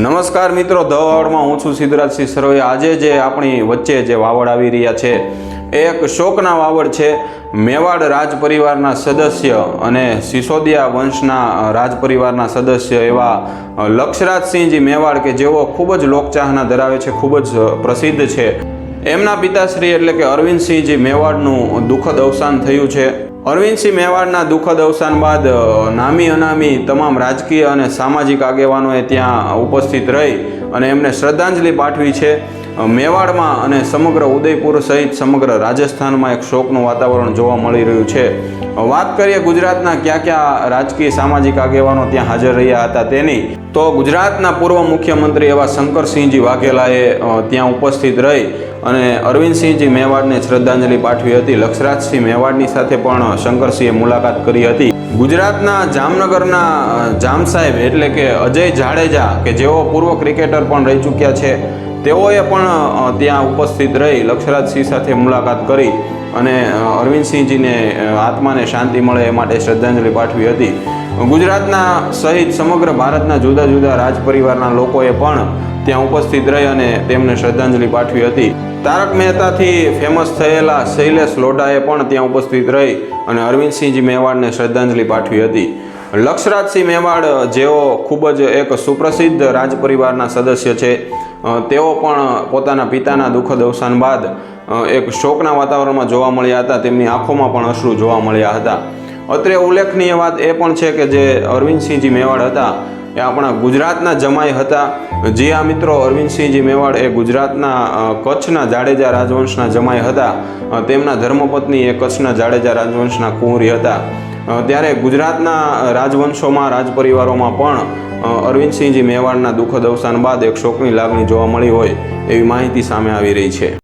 નમસ્કાર મિત્રો ધ વાવડમાં હું છું સિદ્ધરાજસિંહ સરવૈયા આજે જે આપણી વચ્ચે જે વાવડ આવી રહ્યા છે, એ એક શોકના વાવડ છે. મેવાડ રાજ પરિવારના સદસ્ય અને સિસોદિયા વંશના રાજ પરિવારના સદસ્ય એવા લક્ષરાજસિંહજી મેવાડ કે જેઓ ખૂબ જ લોકચાહના ધરાવે છે, ખૂબ જ પ્રસિદ્ધ છે. એમના પિતાશ્રી એટલે કે અરવિંદસિંહજી મેવાડનું દુઃખદ અવસાન થયું છે. અરવિંદસિંહ મેવાડના દુઃખદ અવસાન બાદ નામી અનામી તમામ રાજકીય અને સામાજિક આગેવાનોએ ત્યાં ઉપસ્થિત રહી અને એમને શ્રદ્ધાંજલિ પાઠવી છે. મેવાડમાં અને સમગ્ર ઉદયપુર સહિત સમગ્ર રાજસ્થાનમાં એક શોકનું વાતાવરણ જોવા મળી રહ્યું છે. વાત કરીએ ગુજરાતના કયા કયા રાજકીય સામાજિક આગેવાનો ત્યાં હાજર રહ્યા હતા તેની, તો ગુજરાતના પૂર્વ મુખ્યમંત્રી એવા શંકરસિંહજી વાઘેલાએ ત્યાં ઉપસ્થિત રહી અને અરવિંદસિંહજી મેવાડને શ્રદ્ધાંજલિ પાઠવી હતી. લક્ષરાજસિંહ મેવાડની સાથે પણ શંકરસિંહે મુલાકાત કરી હતી. ગુજરાતના જામનગરના જામ સાહેબ એટલે કે અજય જાડેજા, કે જેઓ પૂર્વ ક્રિકેટર પણ રહી ચૂક્યા છે, તેઓએ પણ ત્યાં ઉપસ્થિત રહી લક્ષરાજસિંહ સાથે મુલાકાત કરી અને અરવિંદસિંહજીને આત્માને શાંતિ મળે એ માટે શ્રદ્ધાંજલિ પાઠવી હતી. ગુજરાતના સહિત સમગ્ર ભારતના જુદા જુદા રાજ પરિવારના લોકોએ પણ ત્યાં ઉપસ્થિત રહી અને તેમને શ્રદ્ધાંજલિ પાઠવી હતી. તારક મહેતાથી ફેમસ થયેલા શૈલેષ લોઢાએ પણ ત્યાં ઉપસ્થિત રહી અને અરવિંદસિંહજી મેવાડને શ્રદ્ધાંજલિ પાઠવી હતી. લક્ષરાજસિંહ મેવાડ, જેઓ ખૂબ જ એક સુપ્રસિદ્ધ રાજ પરિવારના સદસ્ય છે તેઓ પણ પોતાના પિતાના દુઃખદ અવસાન બાદ એક શોકના વાતાવરણમાં જોવા મળ્યા હતા. તેમની આંખોમાં પણ અશ્રુ જોવા મળ્યા હતા. અત્રે ઉલ્લેખનીય વાત એ પણ છે કે જે અરવિંદસિંહજી મેવાડ હતા એ આપણા ગુજરાતના જમાઈ હતા. જે આ મિત્રો અરવિંદસિંહજી મેવાડ એ ગુજરાતના કચ્છના જાડેજા રાજવંશના જમાઈ હતા. તેમના ધર્મપત્ની એ કચ્છના જાડેજા રાજવંશના કુંવરી હતા. ત્યારે ગુજરાતના રાજવંશોમાં, રાજપરિવારોમાં પણ અરવિંદસિંહજી મેવાડના દુઃખદ અવસાન બાદ એક શોકની લાગણી જોવા મળી હોય એવી માહિતી સામે આવી રહી છે.